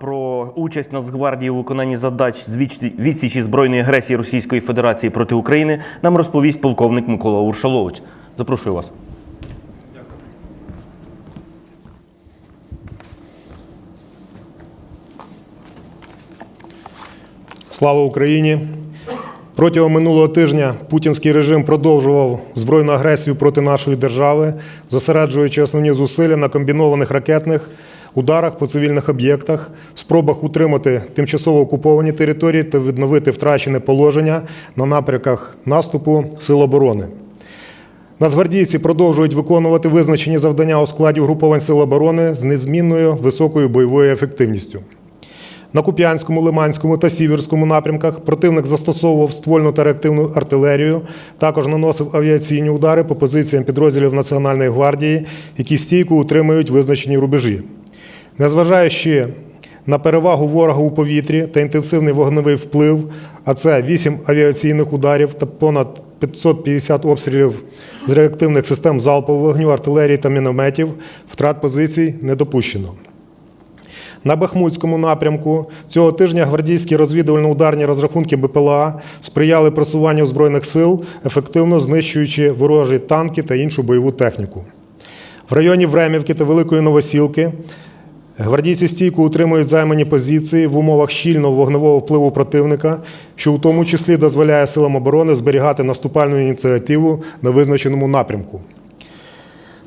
Про участь Нацгвардії у виконанні задач з відсічі збройної агресії Російської Федерації проти України нам розповість полковник Микола Уршалович. Запрошую вас. Слава Україні! Протягом минулого тижня путінський режим продовжував збройну агресію проти нашої держави, зосереджуючи основні зусилля на комбінованих ракетних ударах по цивільних об'єктах, спробах утримати тимчасово окуповані території та відновити втрачене положення на напрямках наступу Сил оборони. Нацгвардійці продовжують виконувати визначені завдання у складі угруповань Сил оборони з незмінною високою бойовою ефективністю. На Куп'янському, Лиманському та Сіверському напрямках противник застосовував ствольну та реактивну артилерію, також наносив авіаційні удари по позиціям підрозділів Національної гвардії, які стійко утримують визначені рубежі. Незважаючи на перевагу ворога у повітрі та інтенсивний вогневий вплив, а це 8 авіаційних ударів та понад 550 обстрілів з реактивних систем залпового вогню, артилерії та мінометів, втрат позицій не допущено. На Бахмутському напрямку цього тижня гвардійські розвідувально-ударні розрахунки БПЛА сприяли просуванню збройних сил, ефективно знищуючи ворожі танки та іншу бойову техніку. В районі Времівки та Великої Новосілки гвардійці стійко утримують займані позиції в умовах щільного вогневого впливу противника, що у тому числі дозволяє силам оборони зберігати наступальну ініціативу на визначеному напрямку.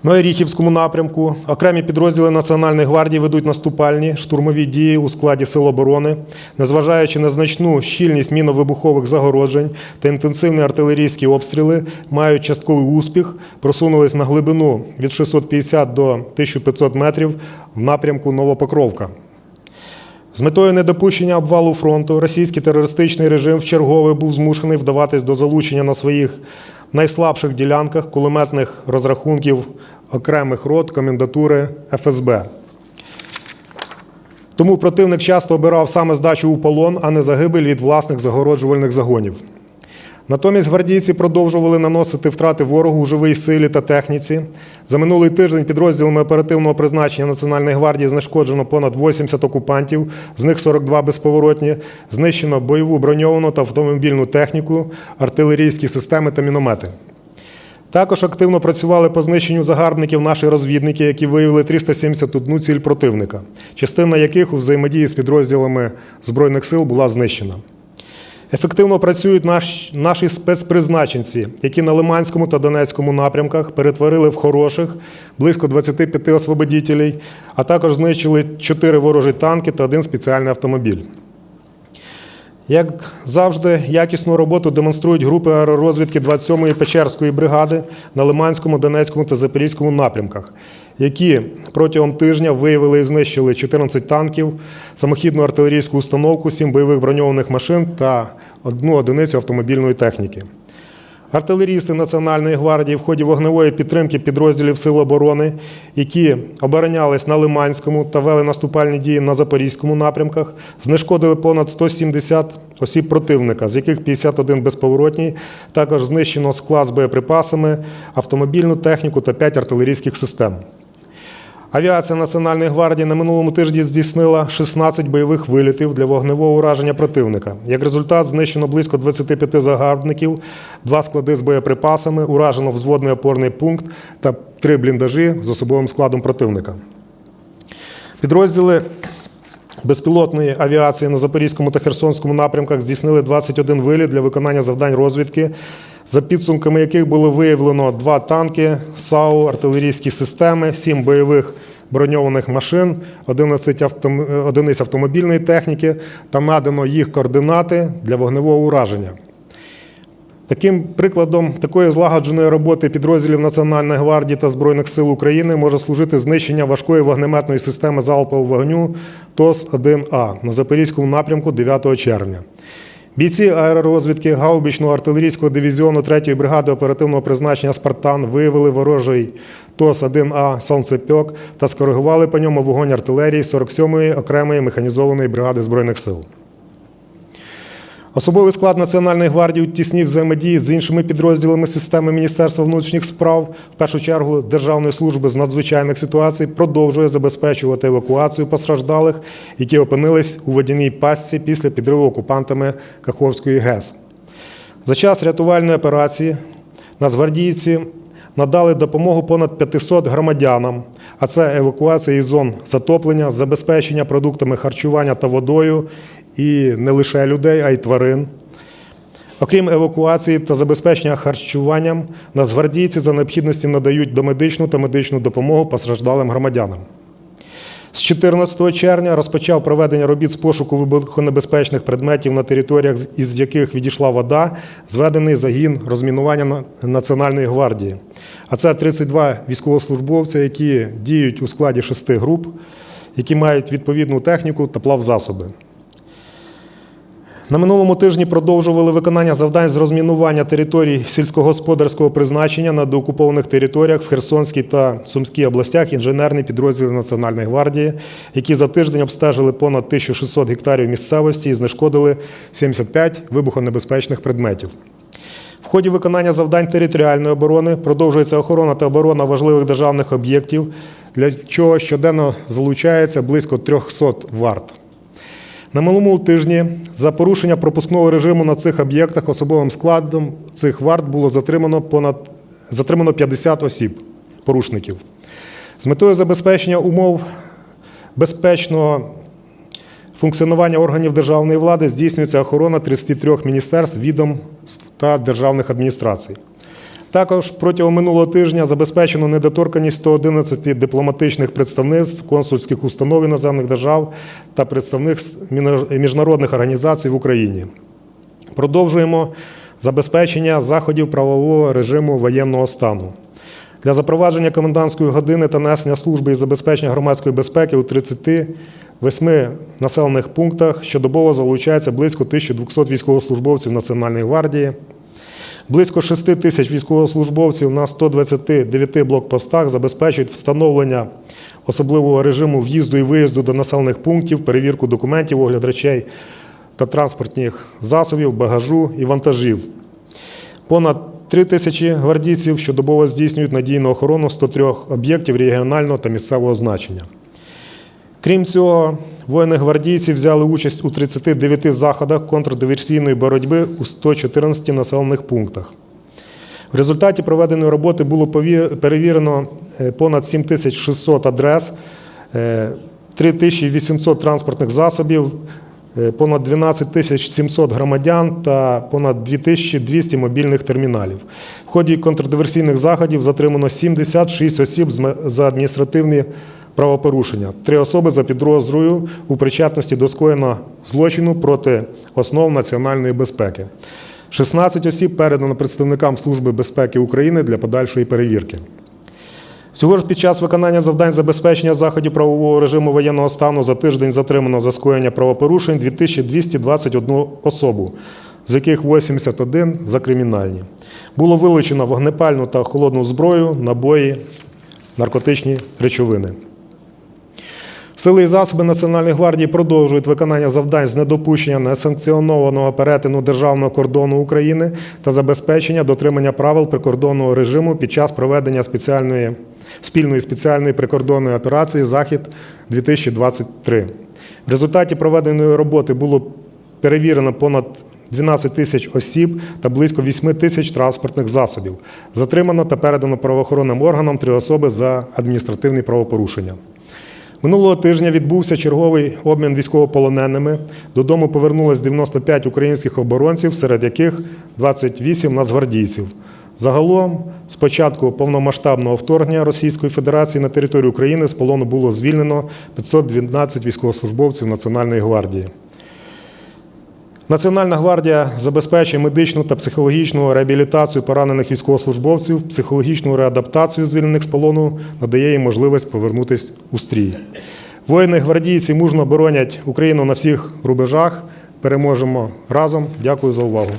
На Оріхівському напрямку окремі підрозділи Національної гвардії ведуть наступальні штурмові дії у складі Сил оборони, незважаючи на значну щільність міновибухових загороджень та інтенсивні артилерійські обстріли, мають частковий успіх, просунулись на глибину від 650 до 1500 метрів в напрямку Новопокровка. З метою недопущення обвалу фронту російський терористичний режим вчергове був змушений вдаватись до залучення на своїх найслабших ділянках кулеметних розрахунків окремих рот комендатури ФСБ. Тому противник часто обирав саме здачу у полон, а не загибель від власних загороджувальних загонів. Натомість гвардійці продовжували наносити втрати ворогу у живій силі та техніці. За минулий тиждень підрозділами оперативного призначення Національної гвардії знешкоджено понад 80 окупантів, з них 42 безповоротні, знищено бойову броньовану та автомобільну техніку, артилерійські системи та міномети. Також активно працювали по знищенню загарбників наші розвідники, які виявили 371 ціль противника, частина яких у взаємодії з підрозділами Збройних сил була знищена. Ефективно працюють наш, наші спецпризначенці, які на Лиманському та Донецькому напрямках перетворили в хороших близько 25 освободітелей, а також знищили 4 ворожі танки та один спеціальний автомобіль. Як завжди, якісну роботу демонструють групи аеророзвідки 27-ї Печерської бригади на Лиманському, Донецькому та Запорізькому напрямках, які протягом тижня виявили і знищили 14 танків, самохідну артилерійську установку, 7 бойових броньованих машин та одну одиницю автомобільної техніки. Артилерісти Національної гвардії в ході вогневої підтримки підрозділів Сил оборони, які оборонялись на Лиманському та вели наступальні дії на Запорізькому напрямках, знешкодили понад 170 осіб противника, з яких 51 безповоротній. Також знищено склад з боєприпасами, автомобільну техніку та 5 артилерійських систем. Авіація Національної гвардії на минулому тижні здійснила 16 бойових вилітів для вогневого ураження противника. Як результат, знищено близько 25 загарбників, два склади з боєприпасами, уражено взводний опорний пункт та три бліндажі з особовим складом противника. Підрозділи безпілотної авіації на Запорізькому та Херсонському напрямках здійснили 21 виліт для виконання завдань розвідки, за підсумками яких було виявлено два танки, САУ, артилерійські системи, 7 бойових броньованих машин, 11 автом- одиниць автомобільної техніки та надано їх координати для вогневого ураження. Таким прикладом такої злагодженої роботи підрозділів Національної гвардії та Збройних сил України може служити знищення важкої вогнеметної системи залпового вогню ТОС-1А на Запорізькому напрямку 9 червня. Бійці аеророзвідки гаубічного артилерійського дивізіону 3-ї бригади оперативного призначення Спартан виявили ворожий ТОС-1А Сонцепьок та скоригували по ньому вогонь артилерії 47-ї окремої механізованої бригади Збройних сил. Особовий склад Національної гвардії у тісній взаємодії з іншими підрозділами системи Міністерства внутрішніх справ, в першу чергу Державної служби з надзвичайних ситуацій, продовжує забезпечувати евакуацію постраждалих, які опинились у водяній пастці після підриву окупантами Каховської ГЕС. За час рятувальної операції нацгвардійці надали допомогу понад 500 громадянам, а це евакуація із зон затоплення, забезпечення продуктами харчування та водою і не лише людей, а й тварин. Окрім евакуації та забезпечення харчуванням, нацгвардійці за необхідності надають домедичну та медичну допомогу постраждалим громадянам. З 14 червня розпочав проведення робіт з пошуку вибухонебезпечних предметів на територіях, із яких відійшла вода, зведений загін розмінування Національної гвардії. А це 32 військовослужбовця, які діють у складі шести груп, які мають відповідну техніку та плавзасоби. На минулому тижні продовжували виконання завдань з розмінування територій сільськогосподарського призначення на деокупованих територіях в Херсонській та Сумській областях інженерні підрозділи Національної гвардії, які за тиждень обстежили понад 1600 гектарів місцевості і знешкодили 75 вибухонебезпечних предметів. В ході виконання завдань територіальної оборони продовжується охорона та оборона важливих державних об'єктів, для чого щоденно залучається близько 300 варт. На минулому тижні за порушення пропускного режиму на цих об'єктах особовим складом цих варт було затримано понад затримано 50 осіб, порушників. З метою забезпечення умов безпечного функціонування органів державної влади здійснюється охорона 33 міністерств, відомств та державних адміністрацій. Також протягом минулого тижня забезпечено недоторканність 111 дипломатичних представництв, консульських установ іноземних держав та представництв міжнародних організацій в Україні. Продовжуємо забезпечення заходів правового режиму воєнного стану. Для запровадження комендантської години та несення служби і забезпечення громадської безпеки у 38 населених пунктах щодобово залучається близько 1200 військовослужбовців Національної гвардії. Близько 6 тисяч військовослужбовців на 129 блокпостах забезпечують встановлення особливого режиму в'їзду і виїзду до населених пунктів, перевірку документів, огляд речей та транспортних засобів, багажу і вантажів. Понад 3 тисячі гвардійців щодобово здійснюють надійну охорону 103 об'єктів регіонального та місцевого значення. Крім цього, воїни-гвардійці взяли участь у 39 заходах контрдиверсійної боротьби у 114 населених пунктах. В результаті проведеної роботи було перевірено е, понад 7600 адрес, е, 3800 транспортних засобів, е, понад 12 700 громадян та понад 2200 мобільних терміналів. В ході контрдиверсійних заходів затримано 76 осіб за адміністративні правопорушення, три особи за підозрою у причетності до скоєного злочину проти основ національної безпеки. 16 осіб передано представникам Служби безпеки України для подальшої перевірки. Всього ж під час виконання завдань забезпечення заходів правового режиму воєнного стану за тиждень затримано за скоєння правопорушень 2221 особу, з яких 81 за кримінальні. Було вилучено вогнепальну та холодну зброю, набої, наркотичні речовини. Сили і засоби Національної гвардії продовжують виконання завдань з недопущення несанкціонованого перетину державного кордону України та забезпечення дотримання правил прикордонного режиму під час проведення спеціальної спільної спеціальної прикордонної операції Захід 2023. В результаті проведеної роботи було перевірено понад 12 тисяч осіб та близько 8 тисяч транспортних засобів. Затримано та передано правоохоронним органам три особи за адміністративні правопорушення. Минулого тижня відбувся черговий обмін військовополоненими. Додому повернулось 95 українських оборонців, серед яких 28 нацгвардійців. Загалом, з початку повномасштабного вторгнення Російської Федерації на територію України з полону було звільнено 512 військовослужбовців Національної гвардії. Національна гвардія забезпечує медичну та психологічну реабілітацію поранених військовослужбовців, психологічну реадаптацію звільнених з полону, надає їм можливість повернутися у стрій. Воїни-гвардійці мужно боронять Україну на всіх рубежах. Переможемо разом. Дякую за увагу.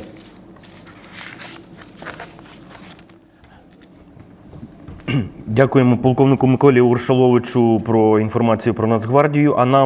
Дякуємо полковнику Миколі Уршаловичу про інформацію про Нацгвардію. А нам